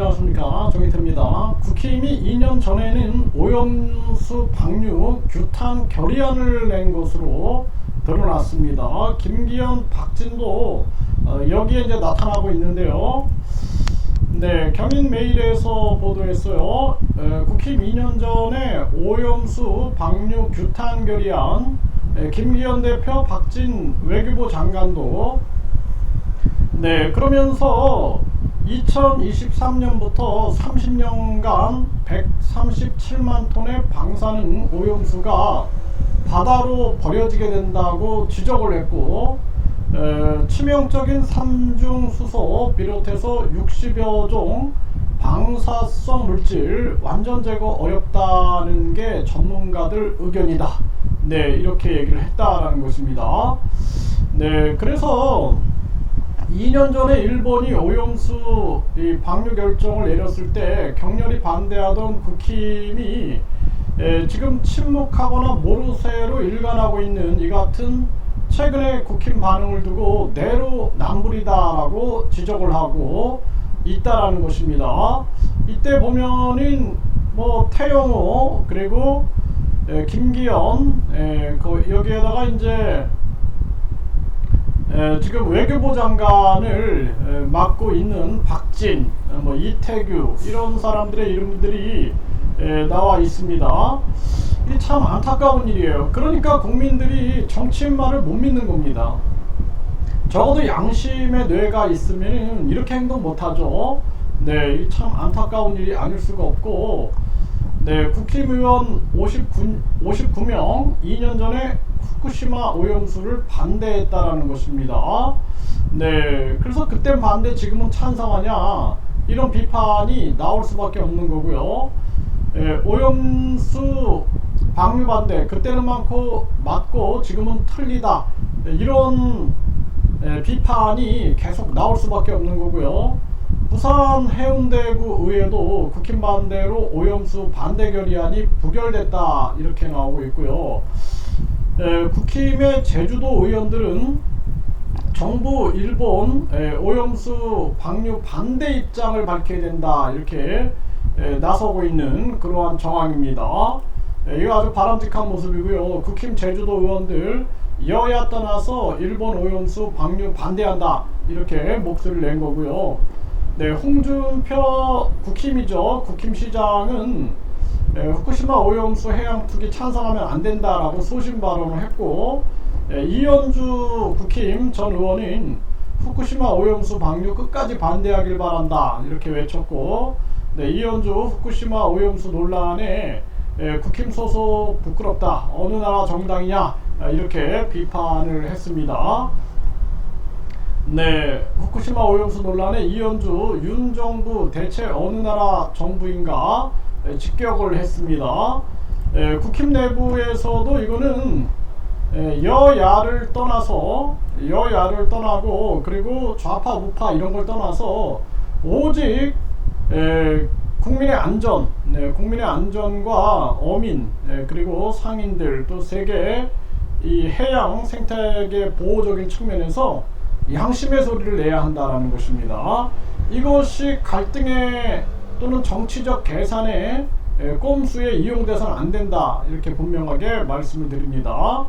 안녕하십니까 정희태입니다. 국힘이 2년 전에는 오염수 방류 규탄 결의안을 낸 것으로 드러났습니다. 김기현, 박진도 어, 여기에 이제 나타나고 있는데요. 네, 경인메일에서 보도했어요. 에, 국힘 2년 전에 오염수 방류 규탄 결의안 에, 김기현 대표, 박진 외교부 장관도 네, 그러면서 2023년부터 30년간 137만 톤의 방사능 오염수가 바다로 버려지게 된다고 지적을 했고 에, 치명적인 삼중수소 비롯해서 60여 종 방사성 물질 완전 제거 어렵다는 게 전문가들 의견이다. 네, 이렇게 얘기를 했다라는 것입니다. 네, 그래서 2년 전에 일본이 오염수 이 방류 결정을 내렸을 때 격렬히 반대하던 국힘이 에, 지금 침묵하거나 모르쇠로 일관하고 있는 이 같은 최근의 국힘 반응을 두고 내로남불이다라고 지적을 하고 있다라는 것입니다. 이때 보면은 뭐 태영호 그리고 에, 김기현 에, 그 여기에다가 이제 에, 지금 외교부 장관을 에, 맡고 있는 박진, 어, 뭐 이태규 이런 사람들의 이름들이 에, 나와 있습니다. 이 참 안타까운 일이에요. 그러니까 국민들이 정치인 말을 못 믿는 겁니다. 적어도 양심의 뇌가 있으면 이렇게 행동 못하죠. 네, 이참 안타까운 일이 아닐 수가 없고, 네, 국힘의원 59, 59명 2년 전에 후쿠시마 오염수를 반대했다라는 것입니다. 네, 그래서 그땐 반대, 지금은 찬성하냐 이런 비판이 나올 수밖에 없는 거고요. 예, 오염수 방류 반대 그때는 많고 맞고 지금은 틀리다 예, 이런 예, 비판이 계속 나올 수밖에 없는 거고요. 부산 해운대구 의회도 국힘 반대로 오염수 반대 결의안이 부결됐다 이렇게 나오고 있고요. 에, 국힘의 제주도 의원들은 정부 일본 에, 오염수 방류 반대 입장을 밝혀야 된다 이렇게 에, 나서고 있는 그러한 정황입니다. 에, 이거 아주 바람직한 모습이고요. 국힘 제주도 의원들 여야 떠나서 일본 오염수 방류 반대한다 이렇게 목소리를 낸 거고요. 네, 홍준표 국힘이죠. 국힘 시장은 에, 후쿠시마 오염수 해양 투기 찬성하면 안 된다라고 소신 발언을 했고 에, 이현주 국힘 전 의원은 후쿠시마 오염수 방류 끝까지 반대하길 바란다 이렇게 외쳤고 네, 이현주 후쿠시마 오염수 논란에 에, 국힘 소속 부끄럽다 어느 나라 정당이냐 아, 이렇게 비판을 했습니다. 네, 후쿠시마 오염수 논란에 이현주 윤 정부 대체 어느 나라 정부인가 에, 직격을 했습니다. 에, 국힘 내부에서도 이거는 에, 여야를 떠나서 여야를 떠나고 그리고 좌파 우파 이런 걸 떠나서 오직 에, 국민의 안전, 네, 국민의 안전과 어민 에, 그리고 상인들 또 세계 이 해양 생태계 보호적인 측면에서 양심의 소리를 내야 한다는 것입니다. 이것이 갈등의 또는 정치적 계산의 에, 꼼수에 이용돼서는 안 된다 이렇게 분명하게 말씀을 드립니다.